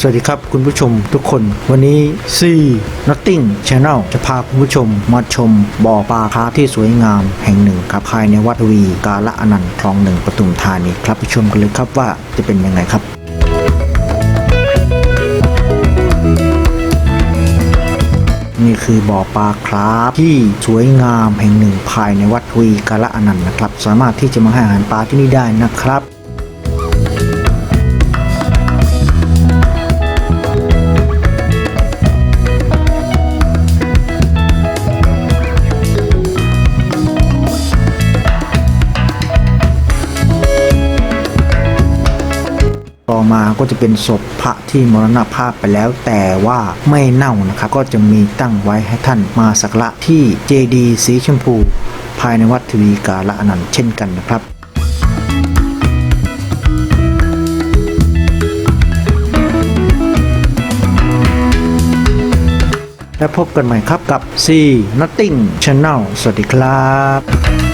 สวัสดีครับคุณผู้ชมทุกคน วันนี้ C Nothing Channel จะพาคุณผู้ชมมาชมบ่อปลาคาที่สวยงามแห่งหนึ่งครับภายในวัดวีกาละอนันต์คลองหนึ่งปทุมธานีครับไปชมกันเลยครับว่าจะเป็นยังไงครับนี่คือบ่อปลาคราฟที่สวยงามแห่งหนึ่งภายในวัดวีกาละอนันต์นะครับ สามารถที่จะมาให้อาหารปลาที่นี่ได้นะครับ ต่อมาก็จะเป็นศพพระที่มรณภาพไปแล้วแต่ว่าไม่เน่านะครับก็จะมีตั้งไว้ให้ท่านมาสักการะที่เจดีสีชมพู ภายในวัดทวีกาละอนันต์เช่นกันนะครับและพบกันใหม่ครับกับ C Nothing Channel สวัสดีครับ